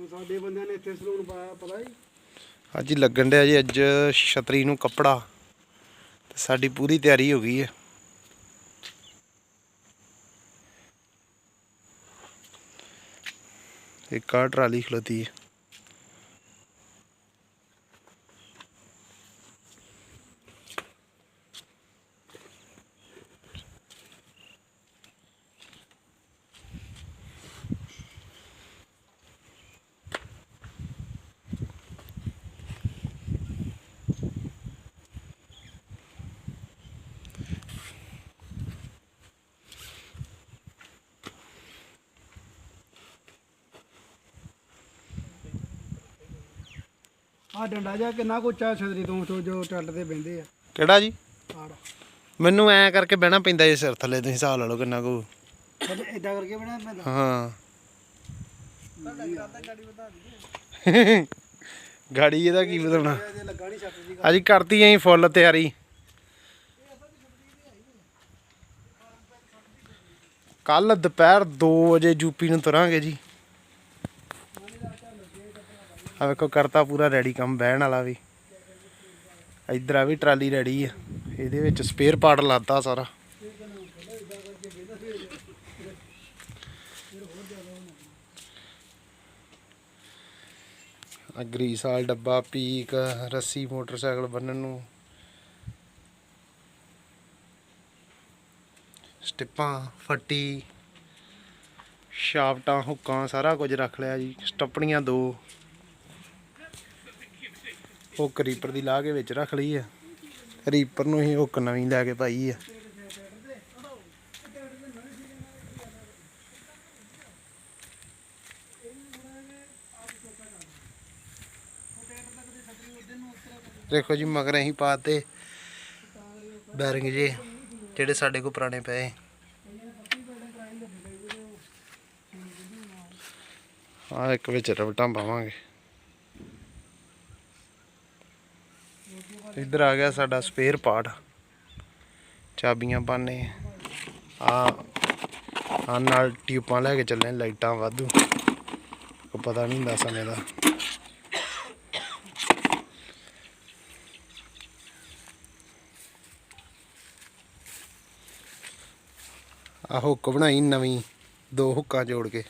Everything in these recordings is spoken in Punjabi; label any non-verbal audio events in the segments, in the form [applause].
ਹੁਣ ਸਾਡੇ ਬੰਦਿਆਂ ਨੇ ਇੱਥੇ ਸਲੂਨ ਪਾਇਆ, ਪਤਾ ਜੀ? ਅੱਜ ਹੀ ਲੱਗਣ ਡਿਆ ਜੀ ਅੱਜ ਛਤਰੀ ਨੂੰ ਕੱਪੜਾ। ਤੇ ਸਾਡੀ ਪੂਰੀ ਤਿਆਰੀ ਹੋ ਗਈ ਹੈ। ਇੱਕ ਆਹ ਟਰਾਲੀ ਖਲੋਤੀ ਹੈ। ਆ ਡੰਡਾ ਜਾ ਕਿੰਨਾ ਕੁ ਉੱਚਾ ਛਤਰੀ ਤੋਂ ਤੋਂ ਜੋ ਟੱਲ ਤੇ ਬਹਿੰਦੇ ਆ। ਕਿਹੜਾ ਜੀ? ਆੜ ਮੈਨੂੰ ਐ ਕਰਕੇ ਬਹਿਣਾ ਪੈਂਦਾ ਜੀ ਸਿਰ ਥੱਲੇ ਤੁਸੀਂ ਹਿਸਾਬ ਲਾ ਲਓ ਕਿੰਨਾ ਕੁ। ਇਦਾਂ ਕਰਕੇ ਬਣਾ ਪੈਂਦਾ? ਹਾਂ। ਗਾੜੀ ਇਹਦਾ ਕੀ ਲੱਗਾ ਨਹੀਂ ਛੱਤ ਦੀ ਅੱਜ ਕਰਤੀ ਐਂ ਫੁੱਲ ਤਿਆਰੀ। ਕੱਲ ਦੁਪਹਿਰ 2 ਵਜੇ ਯੂਪੀ ਨੂੰ ਤੁਰਾਂਗੇ ਜੀ। ਆ ਵੇਖੋ, ਕਰਤਾ ਪੂਰਾ ਰੈਡੀ ਕੰਮ, ਬਹਿਣ ਵਾਲਾ ਵੀ। ਇੱਧਰ ਆ ਵੀ ਟਰਾਲੀ ਰੈਡੀ ਆ। ਇਹਦੇ ਵਿੱਚ ਸਪੇਅਰ ਪਾਰਟ ਲਾਤਾ ਸਾਰਾ। ਆ ਗਰੀਸ ਵਾਲਾ ਡੱਬਾ, ਪੀਕ, ਰੱਸੀ, ਮੋਟਰਸਾਈਕਲ ਬੰਨਣ ਨੂੰ। ਸਟਿੱਪਾਂ, ਫੱਟੀ, ਸ਼ਾਫਟਾਂ, ਹੁੱਕਾਂ, ਸਾਰਾ ਕੁਝ ਰੱਖ ਲਿਆ ਜੀ। ਸਟੱਪਣੀਆਂ ਦੋ। ਹੁੱਕ ਰੀਪਰ ਦੀ ਲਾ ਕੇ ਵਿੱਚ ਰੱਖ ਲਈ ਆ। ਰੀਪਰ ਨੂੰ ਹੀ ਹੁੱਕ ਨਵੀਂ ਲੈ ਕੇ ਪਾਈ ਆ। ਦੇਖੋ ਜੀ, ਮਗਰ ਅਸੀਂ ਪਾਤੇ ਬੈਰਿੰਗ ਜੇ, ਜਿਹੜੇ ਸਾਡੇ ਕੋਲ ਪੁਰਾਣੇ ਪਏ। ਆ ਇੱਕ ਵਿੱਚ ਰਬਟਾਂ ਪਾਵਾਂਗੇ। ਇੱਧਰ ਆ ਗਿਆ ਸਾਡਾ ਸਪੇਅਰ ਪਾਰਟ ਚਾਬੀਆਂ ਪਾਣੇ ਆ। ਆ ਨਾਲ ਟਿਊਬਾਂ ਲੈ ਕੇ ਚੱਲੇ ਲਾਈਟਾਂ ਵਾਧੂ। ਕੋਈ ਪਤਾ ਨਹੀਂ ਹੁੰਦਾ ਸਮੇਂ ਦਾ। ਆ ਹੁੱਕ ਬਣਾਈ ਨਵੀਂ, ਦੋ ਹੁੱਕਾਂ ਜੋੜ ਕੇ।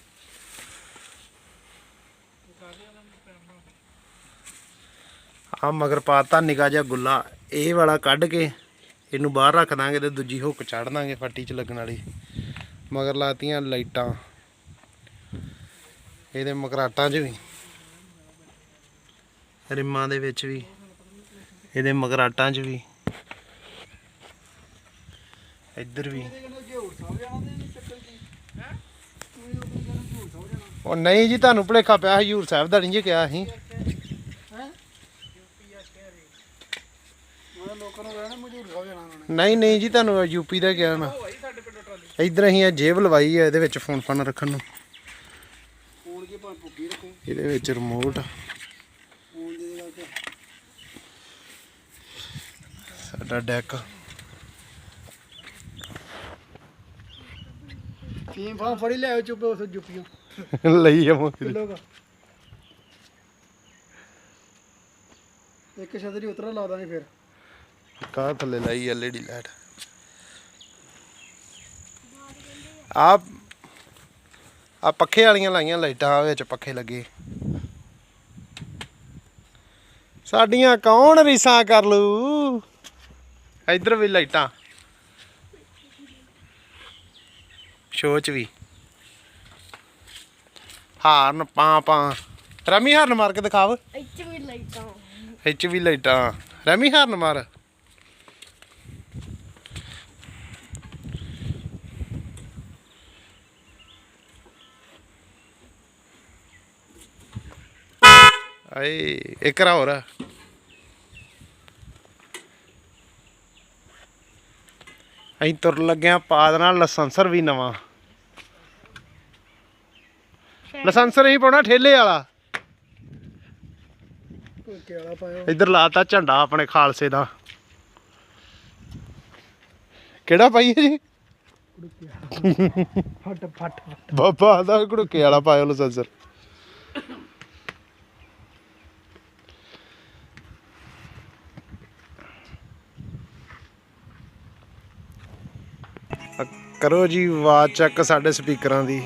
ਆ ਮਗਰ ਪਾਤਾ ਨਿਕਾ ਜਿਹਾ ਗੁੱਲਾ। ਇਹ ਵਾਲਾ ਕੱਢ ਕੇ ਇਹਨੂੰ ਬਾਹਰ ਰੱਖ ਦਾਂਗੇ ਤੇ ਦੂਜੀ ਹੁੱਕ ਚੜ ਦਾਂਗੇ ਫੱਟੀ 'ਚ ਲੱਗਣ ਵਾਲੀ। ਮਗਰ ਲਾਤੀਆਂ ਲਾਈਟਾਂ। ਇਹਦੇ ਮਕਰਾਟਾਂ 'ਚ ਵੀ। ਰਿਮਾਂ ਦੇ ਵਿੱਚ ਵੀ। ਇਹਦੇ ਮਕਰਾਟਾਂ 'ਚ ਵੀ। ਇੱਧਰ ਵੀ। ਉਹ ਨਹੀਂ ਜੀ, ਤੁਹਾਨੂੰ ਭੁਲੇਖਾ ਪਿਆ ਹਜੂਰ ਸਾਹਿਬ ਦਾ ਨਹੀਂ ਜੀ ਕਿਹਾ ਅਸੀਂ ਲੋਕਾਂ ਨੂੰ ਕਹਿਣਾ ਮਜ਼ਦੂਰ ਹੋ ਜਾਣਾ ਉਹਨਾਂ ਨੇ। ਨਹੀਂ ਨਹੀਂ ਜੀ ਤੁਹਾਨੂੰ ਯੂਪੀ ਦਾ ਕਿਹਾ ਨਾ। ਇੱਧਰ ਅਸੀਂ ਇਹ ਜੇਬ ਲਵਾਈ ਹੈ ਇਹਦੇ ਵਿੱਚ ਫੋਨ ਫਾਨ ਰੱਖਣ ਨੂੰ। ਫੋਨ ਕੀ ਭਾਂ ਭੁੱਕੀ ਰੱਖੋ। ਇਹਦੇ ਵਿੱਚ ਰਿਮੋਟ ਫੋਨ ਦੇ ਸਾਡਾ ਡੈਕ ਫੀਮ ਫਾਂ ਫੜੀ ਲਿਆਓ ਚੁੱਪ ਉਸ ਜੁੱਪੀਓ [laughs] ਲਈ ਜਾਵਾਂ ਕਿਲੋ ਦਾ। ਇੱਕ ਛਤਰੀ ਉਤਰਾ ਲਾ ਦਾਂਗੇ ਫਿਰ। ਕਾਰ ਥੱਲੇ ਲਾਈ ਐਲਈਡੀ ਲਾਈਟ। ਆ ਆ ਪੱਖੇ ਵਾਲੀਆਂ ਲਾਈਆਂ ਲਾਈਟਾਂ ਵਿੱਚ ਪੱਖੇ ਲੱਗੇ। ਸਾਡੀਆਂ ਕੌਣ ਰੀਸਾਂ ਕਰ ਲੂ? ਇੱਧਰ ਵੀ ਲਾਈਟਾਂ। ਸ਼ੋਅ ਚ ਵੀ। ਹਾਰਨ ਪਾ ਪਾ। ਰਮੀ ਹਾਰਨ ਮਾਰ ਕੇ ਦਿਖਾਵ। ਇੱਥੇ ਵੀ ਲਾਈਟਾਂ। ਇੱਚ ਵੀ ਲਾਈਟਾਂ। ਰਮੀ ਹਾਰਨ ਮਾਰ। ਆਏ ਇੱਕ ਰਾ ਹੋਰ ਅਸੀਂ ਤੁਰ ਲੱਗਿਆ ਪਾ ਦੇਣਾ ਲਾਇਸੈਂਸਰ ਵੀ ਨਵਾਂ। ਲਾਇਸੈਂਸਰ ਹੀ ਪਾਉਣਾ ਠੇਲੇ ਵਾਲਾ। ਇੱਧਰ ਲਾਤਾ ਝੰਡਾ ਆਪਣੇ ਖਾਲਸੇ ਦਾ। ਕਿਹੜਾ ਪਾਈਏ ਜੀ? ਫਟ ਫਟ ਬਾਬਾ ਦਾ ਘੜੁੱਕੇ ਵਾਲਾ ਪਾਇਓ ਲਾਇਸੈਂਸਰ ਕਰੋ ਜੀ ਆਵਾਜ਼ ਚੈੱਕ ਸਾਡੇ ਸਪੀਕਰਾਂ ਦੀ।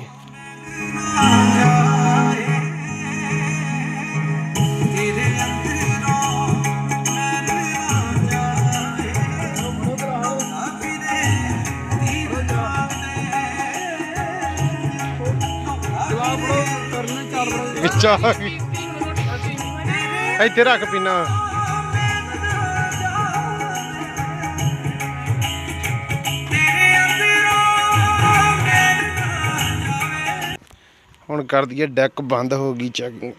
ਵਿੱਚ ਆ। ਗਈ ਇੱਥੇ ਰੱਖ ਪੀਣਾ ਹੁਣ ਕਰ ਦਈਏ ਡੈਕ ਬੰਦ ਹੋ ਗਈ ਚੈਕਿੰਗ